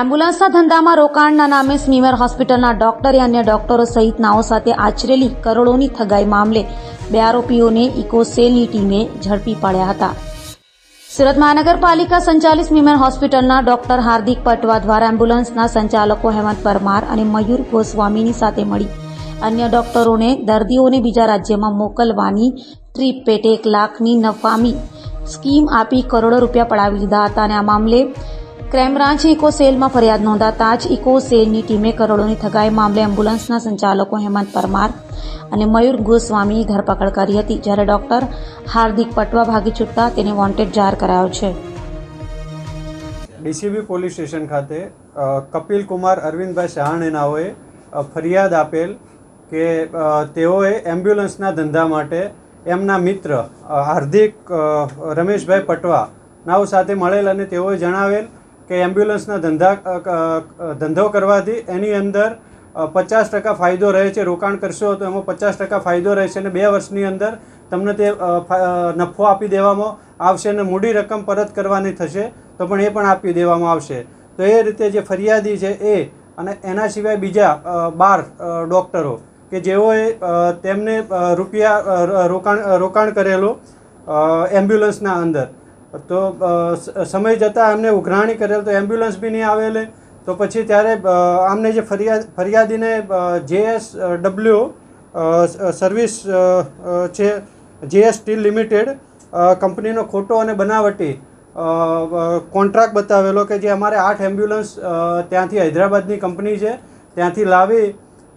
એમ્બ્યુલન્સના ધંધામાં રોકાણના નામે સ્મીમર હોસ્પિટલના ડોક્ટરે અન્ય ડોક્ટરો સહિતનાઓ સાથે આચરેલી કરોડોની ઠગાઈ મામલે બે આરોપીઓને ઇકોસેલની ટીમે ઝડપી પાડ્યા હતા. સુરત મહાનગરપાલિકા સંચાલિત સ્મીમર હોસ્પિટલના ડોક્ટર હાર્દિક પટવા દ્વારા એમ્બ્યુલન્સના સંચાલકો હેમંત પરમાર અને મયુર ગોસ્વામીની સાથે મળી અન્ય ડોક્ટરોને દર્દીઓને બીજા રાજ્યમાં મોકલવાની ટ્રીપ પેટે એક લાખની નફામી સ્કીમ આપી કરોડો રૂપિયા પડાવી લીધા હતા અને આ મામલે ક્રાઇમ ઇકો સેલમાં ફરિયાદ નોંધાતા જ ઇકોસેલની ટીમે કરોડોની ઠગાઈ મામલે એમ્બ્યુલન્સના સંચાલકો હેમંત પરમાર અને મયુર ગોસ્વામીની ધરપકડ કરી હતી, જ્યારે ડોક્ટર હાર્દિક પટવા ભાગી છૂટતા તેને વોન્ટેડ જાહેર કરાયો છે. ડીસીબી પોલીસ સ્ટેશન ખાતે કપિલ કુમાર અરવિંદભાઈ સહાણે ફરિયાદ આપેલ કે તેઓએ એમ્બ્યુલન્સના ધંધા માટે એમના મિત્ર હાર્દિક રમેશભાઈ પટવા નાઓ સાથે મળેલ અને તેઓએ જણાવેલ કે એમ્બ્યુલન્સના ધંધા ધંધો કરવાથી એની અંદર પચાસ ટકા ફાયદો રહે છે, રોકાણ કરશો તો એમાં પચાસ ટકા ફાયદો રહેશે અને બે વર્ષની અંદર તમને તે નફો આપી દેવામાં આવશે અને મૂડી રકમ પરત કરવાની થશે તો પણ એ પણ આપી દેવામાં આવશે. તો એ રીતે જે ફરિયાદી છે એ અને એના સિવાય બીજા બાર ડૉક્ટરો કે જેઓએ તેમને રૂપિયા રોકાણ રોકાણ કરેલું એમ્બ્યુલન્સના અંદર. તો સમય જતાં એમને ઉઘરાણી કરેલ, તો એમ્બ્યુલન્સ બી નહીં આવેલે. તો પછી ત્યારે આમને જે ફરિયાદ, ફરિયાદીને જેએસ ડબલ્યુ સર્વિસ છે જેએસ સ્ટીલ લિમિટેડ કંપનીનો ખોટો અને બનાવટી કોન્ટ્રાક્ટ બતાવેલો કે જે અમારે આઠ એમ્બ્યુલન્સ ત્યાંથી હૈદરાબાદની કંપની છે, ત્યાંથી લાવી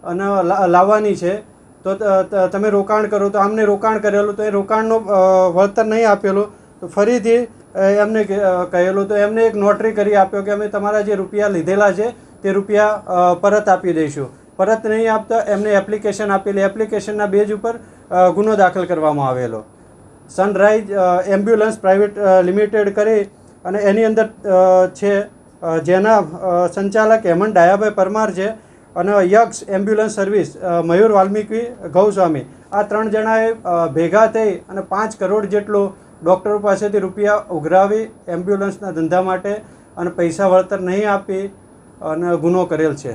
અને લાવવાની છે. ત- તમે રોકાણ કરો. તો આમને રોકાણ કરેલું. તો એ રોકાણનો વળતર નહીં આપેલું. તો ફરીથી એમને કહેલું. તો એમને એક નોટરી કરી આપ્યો કે અમે તમારા જે રૂપિયા લીધેલા છે, તે રૂપિયા પરત આપી દઈશું. પરત નહીં આપતા એમને એપ્લિકેશન આપેલી. એપ્લિકેશનના બેજ ઉપર ગુનો દાખલ કરવામાં આવેલો. સનરાઈઝ એમ્બ્યુલન્સ પ્રાઇવેટ લિમિટેડ કરી અને એની અંદર છે જેના સંચાલક હેમંત ડાયાભાઈ પરમાર છે અને યક્ષ એમ્બ્યુલન્સ સર્વિસ મયુર વાલ્મીકી ગૌસ્વામી. આ ત્રણ જણાએ ભેગા થઈ અને પાંચ કરોડ જેટલો ડૉક્ટરો પાસેથી રૂપિયા ઉઘરાવી એમ્બ્યુલન્સના ધંધા માટે અને પૈસા વળતર નહીં આપી અને ગુનો કરેલ છે.